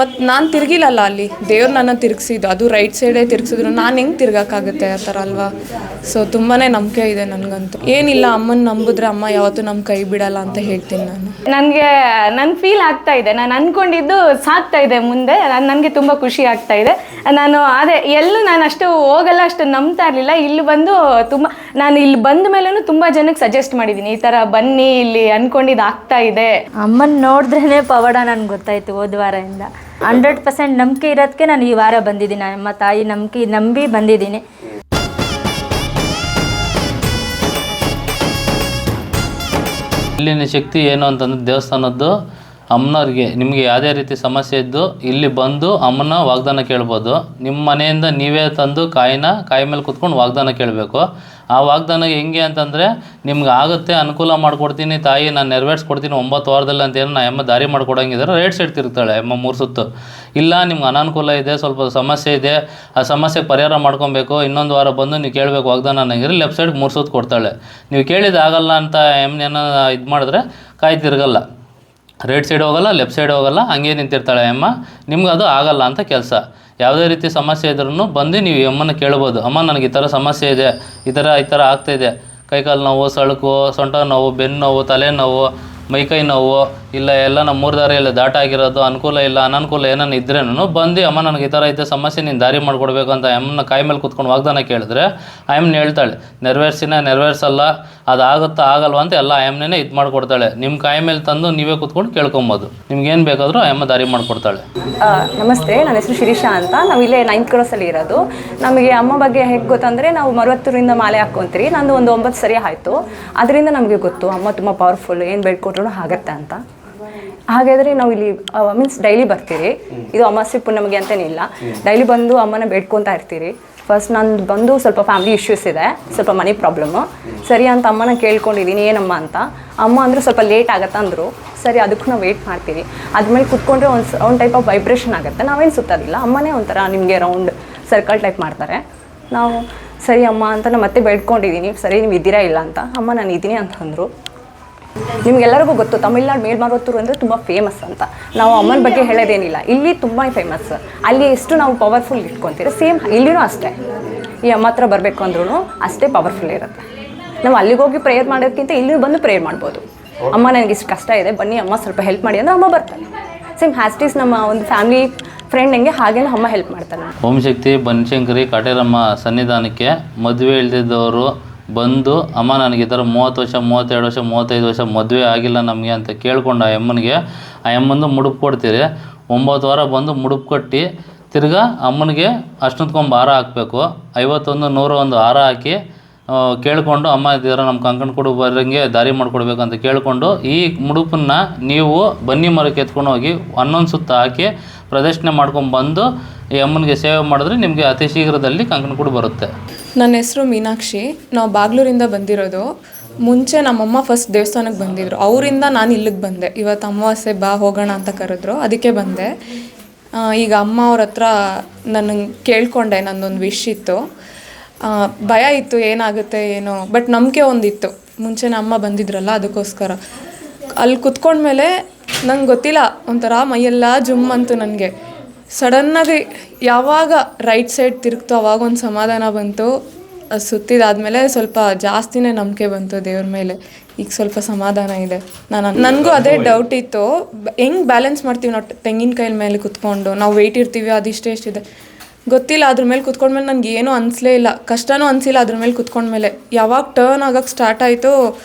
ಮತ್ತು ನಾನು ತಿರುಗಿಲ್ಲಲ್ಲ ಅಲ್ಲಿ. ದೇವ್ರು ನನ್ನ ತಿರುಗಿಸಿದ್ದು. ಅದು ರೈಟ್ ಸೈಡೇ ತಿರುಗಿಸಿದ್ರು. ನಾನು ಹೆಂಗೆ ತಿರ್ಗಕ್ಕಾಗುತ್ತೆ ಆ ಥರ ಅಲ್ವಾ? ಸೊ ತುಂಬಾ ನಂಬಿಕೆ ಇದೆ ನನಗಂತೂ. ಏನಿಲ್ಲ ಅಮ್ಮನ ನಂಬಿದ್ರೆ ಅಮ್ಮ ಯಾವತ್ತೂ ನಮ್ಮ ಕೈ ಬಿಡಲ್ಲ ಅಂತ ಹೇಳ್ತೀನಿ ನಾನು. ನನಗೆ ನನ್ನ ಫೀಲ್ ಆಗ್ತಾ ಇದೆ. ನಾನು ಅಂದ್ಕೊಂಡಿದ್ದು ಸಾಕ್ತಾ ಇದೆ ಮುಂದೆ. ನನಗೆ ತುಂಬ ಖುಷಿ ಆಗ್ತಾ ಇದೆ. ನಾನು ಅದೇ ಎಲ್ಲೂ ನಾನು ಅಷ್ಟು ಹೋಗಲ್ಲ ಅಷ್ಟು ನಂಬ್ತಾ ಇರಲಿಲ್ಲ. ಇಲ್ಲಿ ಬಂದು ತುಂಬ ನಾನು ಇಲ್ಲಿ ಬಂದ ಮೇಲೂ ತುಂಬ ಜನಕ್ಕೆ ಸಜೆಸ್ಟ್ ಮಾಡಿದ್ದೀನಿ. ಈ ಥರ ಬನ್ನಿ ಇಲ್ಲಿ ಅಂದ್ಕೊಂಡಿದ್ದು ಆಗ್ತಾ ಇದೆ. ಅಮ್ಮನ ನೋಡಿದ್ರೇ ಪವಾಡ ನನಗೆ ಗೊತ್ತಾಯ್ತು ಹೋದ ವಾರದಿಂದ. ಹಂಡ್ರೆಡ್ ಪರ್ಸೆಂಟ್ ನಂಬಿಕೆ ಇರೋದಕ್ಕೆ ನಾನು ಈ ವಾರ ಬಂದಿದ್ದೀನಿ. ನಮ್ಮ ತಾಯಿ ನಂಬಿಕೆ ನಂಬಿ ಬಂದಿದ್ದೀನಿ. ಇಲ್ಲಿನ ಶಕ್ತಿ ಏನು ಅಂತಂದ್ರೆ ದೇವಸ್ಥಾನದ್ದು, ಅಮ್ಮನವ್ರಿಗೆ ನಿಮಗೆ ಯಾವುದೇ ರೀತಿ ಸಮಸ್ಯೆ ಇದ್ದು ಇಲ್ಲಿ ಬಂದು ಅಮ್ಮನ ವಾಗ್ದಾನ ಕೇಳ್ಬೋದು. ನಿಮ್ಮ ಮನೆಯಿಂದ ನೀವೇ ತಂದು ಕಾಯಿನ, ಕಾಯಿ ಮೇಲೆ ಕುತ್ಕೊಂಡು ವಾಗ್ದಾನ ಕೇಳಬೇಕು. ಆ ವಾಗ್ದಾನ ಹೆಂಗೆ ಅಂತಂದರೆ, ನಿಮ್ಗೆ ಆಗುತ್ತೆ, ಅನುಕೂಲ ಮಾಡಿಕೊಡ್ತೀನಿ, ತಾಯಿ ನಾನು ನೆರವೇರಿಸ್ಕೊಡ್ತೀನಿ, ಒಂಬತ್ತು ವಾರದಲ್ಲಿ ಅಂತ ಏನೋ ನಾ ಎಮ್ಮ ದಾರಿ ಮಾಡ್ಕೊಡಂಗಿದ್ರೆ, ರೈಟ್ ಸೈಡ್ ತಿರುಗ್ತಾಳೆ ಎಮ್ಮ ಮೂರು ಸುತ್ತು. ಇಲ್ಲ, ನಿಮ್ಗೆ ಅನಾನುಕೂಲ ಇದೆ, ಸ್ವಲ್ಪ ಸಮಸ್ಯೆ ಇದೆ, ಆ ಸಮಸ್ಯೆ ಪರಿಹಾರ ಮಾಡ್ಕೊಬೇಕು, ಇನ್ನೊಂದು ವಾರ ಬಂದು ನೀವು ಕೇಳಬೇಕು ವಾಗ್ದಾನ ಅನ್ನಂಗಿದ್ರೆ ಲೆಫ್ಟ್ ಸೈಡ್ ಮೂರು ಸುತ್ತು ಕೊಡ್ತಾಳೆ. ನೀವು ಕೇಳಿದಾಗಲ್ಲ ಅಂತ ಎಮ್ಮನೇನ ಇದು ಮಾಡಿದ್ರೆ ಕಾಯಿ ತಿರುಗಲ್ಲ. ರೈಟ್ ಸೈಡ್ ಹೋಗಲ್ಲ ಲೆಫ್ಟ್ ಸೈಡ್ ಹೋಗಲ್ಲ, ಹಂಗೆ ನಿಂತಿರ್ತಾಳೆ ಅಮ್ಮ. ನಿಮ್ಗೆ ಅದು ಆಗಲ್ಲ ಅಂತ ಕೆಲಸ. ಯಾವುದೇ ರೀತಿ ಸಮಸ್ಯೆ ಇದ್ರೂ ಬಂದು ನೀವು ಅಮ್ಮನ ಕೇಳ್ಬೋದು. ಅಮ್ಮ, ನನಗೆ ಈ ಥರ ಸಮಸ್ಯೆ ಇದೆ, ಈ ಥರ ಈ ಥರ ಆಗ್ತಾಯಿದೆ ಕೈಕಾಲು ನೋವು ಸಳುಕು ಸೊಂಟ ನೋವು, ಬೆನ್ನು ನೋವು ತಲೆನೋವು ಮೈಕೈ ನೋವು ಇಲ್ಲ, ಎಲ್ಲ ನಮ್ಮ ಮೂರು ದಾರಿಯಲ್ಲಿ ದಾಟ ಆಗಿರೋದು ಅನುಕೂಲ ಇಲ್ಲ, ಅನನುಕೂಲ ಏನಾನ ಇದ್ರೇನು ಬಂದು, ಅಮ್ಮ, ನನಗೆ ಈ ಥರ ಐತೆ, ಸಮಸ್ಯೆ ನೀನು ದಾರಿ ಮಾಡಿಕೊಡ್ಬೇಕು ಅಂತ ಅಮ್ಮನ ಕಾಯಿ ಮೇಲೆ ಕುತ್ಕೊಂಡು ವಾಗ್ದಾನ ಕೇಳಿದ್ರೆ ಆ ಅಮ್ಮನ ಹೇಳ್ತಾಳೆ, ನೆರವೇರ್ಸಿನ, ನೆರವೇರ್ಸಲ್ಲ ಅದು ಆಗುತ್ತಾ ಆಗಲ್ವ ಅಂತ ಎಲ್ಲ ಆ ಅಮ್ಮನೇ ಇದು ಮಾಡಿಕೊಡ್ತಾಳೆ. ನಿಮ್ಮ ಕಾಯಿ ಮೇಲೆ ತಂದು ನೀವೇ ಕುತ್ಕೊಂಡು ಕೇಳ್ಕೊಬೋದು. ನಿಮ್ಗೇನು ಬೇಕಾದರೂ ಆ ಅಮ್ಮ ದಾರಿ ಮಾಡಿಕೊಡ್ತಾಳೆ. ನಮಸ್ತೆ, ನನ್ನ ಹೆಸರು ಶಿರೀಷಾ ಅಂತ. ನಾವು ಇಲ್ಲೇ ನೈನ್ತ್ ಕ್ರಾಸಲ್ಲಿ ಇರೋದು. ನಮಗೆ ಅಮ್ಮ ಬಗ್ಗೆ ಹೇಗೆ ಗೊತ್ತಂದರೆ, ನಾವು ಮರವತ್ತರಿಂದ ಮಾಲೆ ಹಾಕ್ಕೊಂತೀರಿ ನಂದು ಒಂದು ಒಂಬತ್ತು ಸರಿ ಆಯಿತು. ಅದರಿಂದ ನಮಗೆ ಗೊತ್ತು, ಅಮ್ಮ ತುಂಬ ಪವರ್ಫುಲ್ ಏನು ಬೇಡ್ಕೊಟ್ರು ಆಗತ್ತೆ ಅಂತ. ಹಾಗಾದರೆ ನಾವು ಇಲ್ಲಿ ಮೀನ್ಸ್ ಡೈಲಿ ಬರ್ತೀರಿ. ಇದು ಅಮಾವಾಸ್ಯೆ ಪುಣ್ಯಮಿಗೆ ಅಂತೇನಿಲ್ಲ ಡೈಲಿ ಬಂದು ಅಮ್ಮನ ಬೇಡ್ಕೊತಾ ಇರ್ತೀರಿ. ಫಸ್ಟ್ ನಂದು ಬಂದು ಸ್ವಲ್ಪ ಫ್ಯಾಮಿಲಿ ಇಶ್ಯೂಸ್ ಇದೆ ಸ್ವಲ್ಪ ಮನಿ ಪ್ರಾಬ್ಲಮ್ಮು ಸರಿ ಅಂತ ಅಮ್ಮನ ಕೇಳ್ಕೊಂಡಿದ್ದೀನಿ ಏನಮ್ಮ ಅಂತ. ಅಮ್ಮ ಅಂದರೆ ಸ್ವಲ್ಪ ಲೇಟ್ ಆಗತ್ತೆ ಅಂದ್ರು. ಸರಿ ಅದಕ್ಕೂ ನಾವು ವೆಯ್ಟ್ ಮಾಡ್ತೀವಿ ಅದ್ಮೇಲೆ ಕುತ್ಕೊಂಡ್ರೆ ಒಂದು ಒಂದು ಟೈಪ್ ಆಫ್ ವೈಬ್ರೇಷನ್ ಆಗುತ್ತೆ. ನಾವೇನು ಸುತ್ತೋದಿಲ್ಲ. ಅಮ್ಮನೇ ಒಂಥರ ನಿಮಗೆ ರೌಂಡ್ ಸರ್ಕಲ್ ಟೈಪ್ ಮಾಡ್ತಾರೆ. ನಾವು ಸರಿ ಅಮ್ಮ ಅಂತ ನಾನು ಮತ್ತೆ ಬೇಡ್ಕೊಂಡಿದ್ದೀನಿ ಸರಿ ನೀವು ಇದ್ದೀರಾ ಇಲ್ಲ ಅಂತ? ಅಮ್ಮ ನಾನು ಇದ್ದೀನಿ ಅಂತ ಅಂದರು ನಿಮ್ಗೆಲ್ಲರಿಗೂ ಗೊತ್ತು ತಮಿಳ್ನಾಡು ಮೇಲ್ಮಾರುತ್ತೂರು ಅಂದರೆ ತುಂಬ ಫೇಮಸ್ ಅಂತ. ನಾವು ಅಮ್ಮನ ಬಗ್ಗೆ ಹೇಳೋದೇನಿಲ್ಲ. ಇಲ್ಲಿ ತುಂಬ ಫೇಮಸ್ ಅಲ್ಲಿ ಎಷ್ಟು ನಾವು ಪವರ್ಫುಲ್ ಇಟ್ಕೊತೀರಿ ಸೇಮ್ ಇಲ್ಲಿನೂ ಅಷ್ಟೇ. ಈ ಅಮ್ಮ ಹತ್ರ ಬರಬೇಕು ಅಂದ್ರೂ ಅಷ್ಟೇ ಪವರ್ಫುಲ್ ಇರುತ್ತೆ. ನಾವು ಅಲ್ಲಿಗೆ ಹೋಗಿ ಪ್ರೇಯರ್ ಮಾಡೋದಕ್ಕಿಂತ ಇಲ್ಲಿ ಬಂದು ಪ್ರೇಯರ್ ಮಾಡ್ಬೋದು. ಅಮ್ಮ ನನಗೆ ಇಷ್ಟು ಕಷ್ಟ ಇದೆ ಬನ್ನಿ ಅಮ್ಮ ಸ್ವಲ್ಪ ಹೆಲ್ಪ್ ಮಾಡಿ ಅಂದರೆ ಅಮ್ಮ ಬರ್ತಾನೆ ಸೇಮ್ ಹ್ಯಾಸ್ಟೀಸ್ ನಮ್ಮ ಒಂದು ಫ್ಯಾಮಿಲಿ ಫ್ರೆಂಡ್ ಹೆಂಗೆ ಹಾಗೆ ಅಮ್ಮ ಹೆಲ್ಪ್ ಮಾಡ್ತಾರೆ ಓಂ ಶಕ್ತಿ ಬನಶಂಕರಿ ಕಾಟೇರಮ್ಮ ಸನ್ನಿಧಾನಕ್ಕೆ ಮದುವೆ ಇಳ್ದಿದ್ದವರು ಬಂದು, ಅಮ್ಮ, ನನಗೆ ಈ ಥರ ಮೂವತ್ತು ವರ್ಷ, ಮೂವತ್ತೆರಡು ವರ್ಷ, ಮೂವತ್ತೈದು ವರ್ಷ ಮದುವೆ ಆಗಿಲ್ಲ ನಮಗೆ ಅಂತ ಕೇಳ್ಕೊಂಡು ಆ ಅಮ್ಮನಿಗೆ, ಆ ಅಮ್ಮಂದು ಮುಡುಪು ಕೊಡ್ತೀರಿ. ಒಂಬತ್ತು ವಾರ ಬಂದು ಮುಡುಪು ಕಟ್ಟಿ, ತಿರ್ಗಾ ಅಮ್ಮನಿಗೆ ಅಷ್ಟೊತ್ಕೊಂಬ ಹಾರ ಹಾಕಬೇಕು. ಐವತ್ತೊಂದು ನೂರ ಒಂದು ಹಾರ ಹಾಕಿ ಕೇಳಿಕೊಂಡು, ಅಮ್ಮ ಇದರ ನಮ್ಮ ಕಂಕಣ ಕೊಡು ಬರೋಂಗೆ ದಾರಿ ಮಾಡಿಕೊಡ್ಬೇಕು ಅಂತ ಕೇಳಿಕೊಂಡು, ಈ ಮುಡುಪನ್ನ ನೀವು ಬನ್ನಿ ಮರಕ್ಕೆ ಎತ್ಕೊಂಡು ಹೋಗಿ ಹನ್ನೊಂದು ಸುತ್ತ ಹಾಕಿ ಪ್ರದರ್ಶನ ಮಾಡ್ಕೊಂಡು ಬಂದು ಈ ಅಮ್ಮನಿಗೆ ಸೇವೆ ಮಾಡಿದ್ರೆ ನಿಮಗೆ ಅತಿ ಶೀಘ್ರದಲ್ಲಿ ಕಂಕಣ ಕೊಡು ಬರುತ್ತೆ. ನನ್ನ ಹೆಸರು ಮೀನಾಕ್ಷಿ. ನಾವು ಬಾಗ್ಲೂರಿಂದ ಬಂದಿರೋದು. ಮುಂಚೆ ನಮ್ಮಮ್ಮ ಫಸ್ಟ್ ದೇವಸ್ಥಾನಕ್ಕೆ ಬಂದಿದ್ರು. ಅವರಿಂದ ನಾನು ಇಲ್ಲಿಗೆ ಬಂದೆ. ಇವತ್ತು ಅಮಾವಾಸ್ಯೆ ಬಾ, ಹೋಗೋಣ ಅಂತ ಕರೆದ್ರು. ಅದಕ್ಕೆ ಬಂದೆ. ಈಗ ಅಮ್ಮ ಅವ್ರ ಹತ್ರ ನನಗೆ ಕೇಳ್ಕೊಂಡೆ, ನಂದೊಂದು ವಿಶ್ ಇತ್ತು. ಭಯ ಇತ್ತು, ಏನಾಗುತ್ತೆ, ಏನೋ ಬಟ್ ನಂಬಿಕೆ ಒಂದಿತ್ತು. ಮುಂಚೆ ನಮ್ಮ ಅಮ್ಮ ಬಂದಿದ್ರಲ್ಲ, ಅದಕ್ಕೋಸ್ಕರ. ಅಲ್ಲಿ ಕುತ್ಕೊಂಡ್ಮೇಲೆ ನಂಗೆ ಗೊತ್ತಿಲ್ಲ, ಒಂಥರ ಮೈಯೆಲ್ಲ ಜುಮ್ ಅಂತು ನನಗೆ ಸಡನ್ನಾಗಿ ಯಾವಾಗ ರೈಟ್ ಸೈಡ್ ತಿರುಗ್ತೋ ಅವಾಗ ಒಂದು ಸಮಾಧಾನ ಬಂತು ಸುತ್ತಿದಾದ್ಮೇಲೆ ಸ್ವಲ್ಪ ಜಾಸ್ತಿನೇ ನಂಬಿಕೆ ಬಂತು ದೇವ್ರ ಮೇಲೆ. ಈಗ ಸ್ವಲ್ಪ ಸಮಾಧಾನ ಇದೆ. ನಾನು ನನಗೂ ಅದೇ ಡೌಟ್ ಇತ್ತು. ಹೆಂಗೆ ಬ್ಯಾಲೆನ್ಸ್ ಮಾಡ್ತೀವಿ ನಾವು ತೆಂಗಿನಕಾಯಿ ಮೇಲೆ ಕುತ್ಕೊಂಡು? ನಾವು ವೆಯ್ಟ್ ಇರ್ತೀವಿ ಅದಿಷ್ಟೇ ಎಷ್ಟಿದೆ ಗೊತ್ತಿಲ್ಲ ಅದ್ರ ಮೇಲೆ ಕುತ್ಕೊಂಡ್ಮೇಲೆ ನನಗೆ ಏನೂ ಅನಿಸ್ಲೇ ಇಲ್ಲ. ಕಷ್ಟನೂ ಅನಿಸಿಲ್ಲ ಅದ್ರ ಮೇಲೆ ಕುತ್ಕೊಂಡ್ಮೇಲೆ ಯಾವಾಗ ಟರ್ನ್ ಆಗೋಕೆ ಸ್ಟಾರ್ಟ್ ಆಯಿತು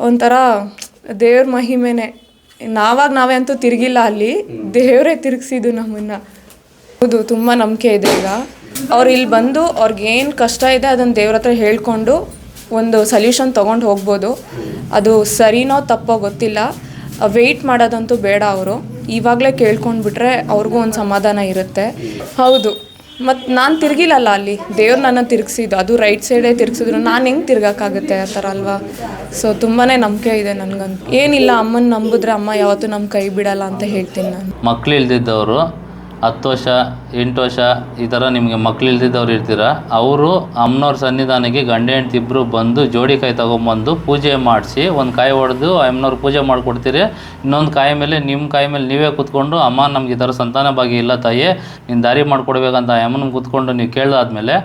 ಒಂಥರ ದೇವ್ರ ಮಹಿಮೆನೆ. ನಾವಾಗ ನಾವೇ ಅಂತೂ ತಿರುಗಿಲ್ಲ ಅಲ್ಲಿ. ದೇವರೇ ತಿರುಗಿಸಿದ್ದು ನಮ್ಮನ್ನು. ಹೌದು, ತುಂಬ ನಂಬಿಕೆ ಇದೆ ಈಗ. ಅವ್ರು ಇಲ್ಲಿ ಬಂದು ಅವ್ರಿಗೆ ಏನು ಕಷ್ಟ ಇದೆ ಅದನ್ನು ದೇವ್ರ ಹತ್ರ ಹೇಳ್ಕೊಂಡು ಒಂದು ಸೊಲ್ಯೂಷನ್ ತೊಗೊಂಡು ಹೋಗ್ಬೋದು. ಅದು ಸರಿನೋ ತಪ್ಪೋ ಗೊತ್ತಿಲ್ಲ. ವೆಯ್ಟ್ ಮಾಡೋದಂತೂ ಬೇಡ ಅವರು. ಇವಾಗಲೇ ಕೇಳ್ಕೊಂಡ್ಬಿಟ್ರೆ ಅವ್ರಿಗೂ ಒಂದು ಸಮಾಧಾನ ಇರುತ್ತೆ. ಹೌದು. ಮತ್ತು ನಾನು ತಿರುಗಿಲ್ಲಲ್ಲ ಅಲ್ಲಿ. ದೇವ್ರು ನನ್ನ ತಿರುಗಿಸಿದ್ದು. ಅದು ರೈಟ್ ಸೈಡೇ ತಿರುಗಿಸಿದ್ರು. ನಾನು ಹೆಂಗೆ ತಿರ್ಗೋಕ್ಕಾಗುತ್ತೆ ಆ ಥರ ಅಲ್ವಾ? ಸೊ ತುಂಬಾ ನಂಬಿಕೆ ಇದೆ ನನಗಂತೂ. ಏನಿಲ್ಲ, ಅಮ್ಮನ ನಂಬಿದ್ರೆ ಅಮ್ಮ ಯಾವತ್ತೂ ನಮ್ಮ ಕೈ ಬಿಡಲ್ಲ ಅಂತ ಹೇಳ್ತೀನಿ ನಾನು. ಮಕ್ಕಳು ಇಲ್ದಿದ್ದವರು ಹತ್ತು ವರ್ಷ, ಎಂಟು ವರ್ಷ ಈ ಥರ ನಿಮಗೆ ಮಕ್ಳು ಇಲ್ದಿದ್ದವ್ರು ಇರ್ತೀರ? ಅವರು ಅಮ್ಮನವ್ರ ಸನ್ನಿಧಾನಕ್ಕೆ ಗಂಡ, ಹೆಂಡ್ತಿ ಇಬ್ಬರು ಬಂದು ಜೋಡಿ ಕಾಯಿ ತೊಗೊಂಬಂದು ಪೂಜೆ ಮಾಡಿಸಿ ಒಂದು ಕಾಯಿ ಹೊಡೆದು ಅಮ್ಮನವ್ರು ಪೂಜೆ ಮಾಡಿಕೊಡ್ತೀರಿ. ಇನ್ನೊಂದು ಕಾಯಿ ಮೇಲೆ ನಿಮ್ಮ ಕಾಯಿ ಮೇಲೆ ನೀವೇ ಕೂತ್ಕೊಂಡು, ಅಮ್ಮ, ನಮ್ಗೆ ಈ ಥರ ಸಂತಾನ ಭಾಗ್ಯ ಇಲ್ಲ ತಾಯಿ, ನೀನು ದಾರಿ ಮಾಡಿಕೊಡ್ಬೇಕಂತ ಅಮ್ಮನ ಕೂತ್ಕೊಂಡು ನೀವು ಕೇಳಾದ್ಮೇಲೆ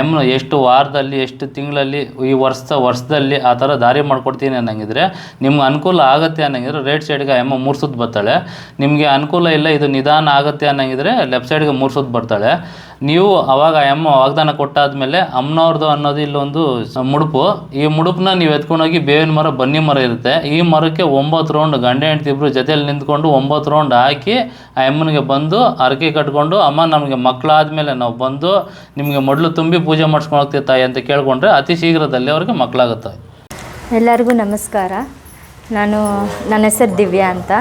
ಅಮ್ಮನ ಎಷ್ಟು ವಾರದಲ್ಲಿ, ಎಷ್ಟು ತಿಂಗಳಲ್ಲಿ, ಈ ವರ್ಷ, ವರ್ಷದಲ್ಲಿ ಆ ಥರ ದಾರಿ ಮಾಡ್ಕೊಡ್ತೀನಿ ಅನ್ನಂಗಿದ್ರೆ, ನಿಮ್ಗೆ ಅನುಕೂಲ ಆಗುತ್ತೆ ಅನ್ನಂಗಿದ್ರೆ ರೈಟ್ ಸೈಡ್ಗೆ ಆ ಅಮ್ಮ ಮುರ್ಸುದು ಬರ್ತಾಳೆ ನಿಮಗೆ ಅನುಕೂಲ ಇಲ್ಲ, ಇದು ನಿಧಾನ ಆಗುತ್ತೆ ಅನ್ನಂಗಿದ್ರೆ ಲೆಫ್ಟ್ ಸೈಡ್ಗೆ ಮೂರು ಸುತ್ತು ಬರ್ತಾಳೆ. ನೀವು ಅವಾಗ ಆ ಅಮ್ಮ ವಾಗ್ದಾನ ಕೊಟ್ಟಾದ್ಮೇಲೆ ಅಮ್ಮನವ್ರದ್ದು ಅನ್ನೋದು ಇಲ್ಲೊಂದು ಮುಡುಪು. ಈ ಮುಡುಪನ್ನ ನೀವು ಎತ್ಕೊಂಡೋಗಿ ಬೇವಿನ ಮರ, ಬನ್ನಿ ಮರ ಇರುತ್ತೆ. ಈ ಮರಕ್ಕೆ ಒಂಬತ್ತು ರೌಂಡ್ ಗಂಡ ಹೆಂಡತಿ ಇಬ್ರು ಜೊತೆಯಲ್ಲಿ ನಿಂತ್ಕೊಂಡು ಒಂಬತ್ತು ರೌಂಡ್ ಹಾಕಿ ಆ ಅಮ್ಮನಿಗೆ ಬಂದು ಅರಕೆ ಕಟ್ಕೊಂಡು, ಅಮ್ಮ, ನಮಗೆ ಮಕ್ಕಳಾದ್ಮೇಲೆ ನಾವು ಬಂದು ನಿಮಗೆ ಮೊದಲು ತುಂಬಿ ಪೂಜೆ ಮಾಡಿಸ್ಕೊಂಡು ಹೋಗ್ತೀವಿ ತಾಯಿ ಅಂತ ಕೇಳಿಕೊಂಡ್ರೆ ಅತಿ ಶೀಘ್ರದಲ್ಲಿ ಅವ್ರಿಗೆ ಮಕ್ಕಳಾಗುತ್ತೆ. ಎಲ್ಲರಿಗೂ ನಮಸ್ಕಾರ. ನಾನು ನನ್ನ ಹೆಸರು ದಿವ್ಯಾ ಅಂತ.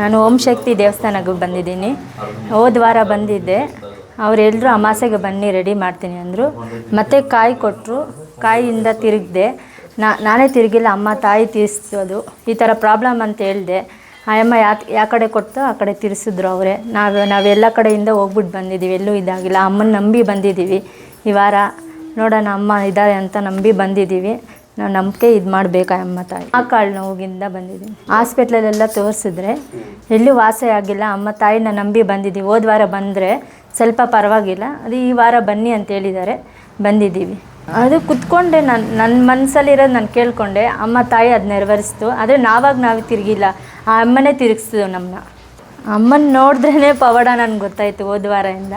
ನಾನು ಓಂ ಶಕ್ತಿ ದೇವಸ್ಥಾನಕ್ಕೆ ಬಂದಿದ್ದೀನಿ. ಹೋದ ವಾರ ಬಂದಿದ್ದೆ. ಅವರೆಲ್ಲರೂ ಅಮಾಸೆಗೆ ಬನ್ನಿ, ರೆಡಿ ಮಾಡ್ತೀನಿ ಅಂದರು. ಮತ್ತೆ ಕಾಯಿ ಕೊಟ್ಟರು ಕಾಯಿಯಿಂದ ತಿರುಗಿದೆ. ನಾನೇ ತಿರುಗಿಲ್ಲ, ಅಮ್ಮ ತಾಯಿ ತೀರಿಸೋದು ಈ ಥರ ಪ್ರಾಬ್ಲಮ್ ಅಂತ ಹೇಳಿದೆ. ಆ ಅಮ್ಮ ಯಾ ಯಾವ ಕಡೆ ಕೊಡ್ತೋ ಆ ಕಡೆ ತಿರ್ಸಿದ್ರು ಅವರೇ. ನಾವು ನಾವೆಲ್ಲ ಕಡೆಯಿಂದ ಹೋಗ್ಬಿಟ್ಟು ಬಂದಿದ್ದೀವಿ. ಎಲ್ಲೂ ಇದಾಗಿಲ್ಲ. ಅಮ್ಮನ ನಂಬಿ ಬಂದಿದ್ದೀವಿ ಈ ವಾರ. ನೋಡೋಣ ಅಮ್ಮ ಇದ್ದಾರೆ ಅಂತ ನಂಬಿ ಬಂದಿದ್ದೀವಿ. ನಾವು ನಂಬಿಕೆ ಇದು ಮಾಡಬೇಕಾ ಅಮ್ಮ ತಾಯಿ? ಆ ಕಾಳು ನೋವಿಗಿಂದ ಬಂದಿದ್ದೀನಿ ಹಾಸ್ಪಿಟ್ಲಲ್ಲೆಲ್ಲ ತೋರಿಸಿದ್ರೆ ಎಲ್ಲೂ ವಾಸಿ ಆಗಿಲ್ಲ. ಅಮ್ಮ ತಾಯಿನ ನಂಬಿ ಬಂದಿದ್ದೀವಿ ಹೋದ ವಾರ ಬಂದರೆ ಸ್ವಲ್ಪ ಪರವಾಗಿಲ್ಲ. ಅದು ಈ ವಾರ ಬನ್ನಿ ಅಂತ ಹೇಳಿದ್ದಾರೆ. ಬಂದಿದ್ದೀವಿ. ಅದು ಕುತ್ಕೊಂಡೆ ನನ್ನ ನನ್ನ ಮನಸ್ಸಲ್ಲಿರೋದು ನಾನು ಕೇಳಿಕೊಂಡೆ. ಅಮ್ಮ ತಾಯಿ ಅದು ನೆರವೇರಿಸ್ತು. ಆದರೆ ನಾವಾಗ ನಾವು ತಿರುಗಿಲ್ಲ. ಆ ಅಮ್ಮನೇ ತಿರುಗಿಸ್ತು ನಮ್ಮನ್ನ ಅಮ್ಮನ ನೋಡಿದ್ರೇ ಪವಾಡ ನನಗೆ ಗೊತ್ತಾಯಿತು ಹೋದ ವಾರದಿಂದ.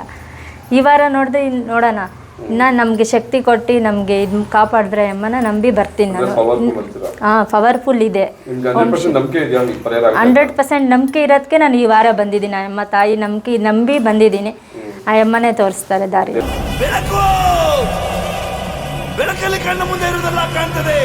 ಈ ವಾರ ನೋಡಿದ್ರೆ ಇನ್ನು ನೋಡೋಣ. ಇನ್ನು ನಮಗೆ ಶಕ್ತಿ ಕೊಟ್ಟು ನಮಗೆ ಇದು ಕಾಪಾಡಿದ್ರೆ ಅಮ್ಮನ ನಂಬಿ ಬರ್ತೀನಿ ನಾನು. ಹಾಂ ಪವರ್ಫುಲ್ ಇದೆ. ಹಂಡ್ರೆಡ್ ಪರ್ಸೆಂಟ್ ನಂಬಿಕೆ ಇರೋದಕ್ಕೆ ನಾನು ಈ ವಾರ ಬಂದಿದ್ದೀನಿ. ಅಮ್ಮ ತಾಯಿ ನಂಬಿಕೆ ನಂಬಿ ಬಂದಿದ್ದೀನಿ. ಆ ಅಮ್ಮನೇ ತೋರಿಸ್ತಾರೆ ದಾರಿ. ಬೆಳಕು! ಬೆಳಕಲ್ಲಿ ಕಣ್ಣ ಮುಂದೆ ಇರುವುದೆಲ್ಲ ಕಾಣ್ತದೆ.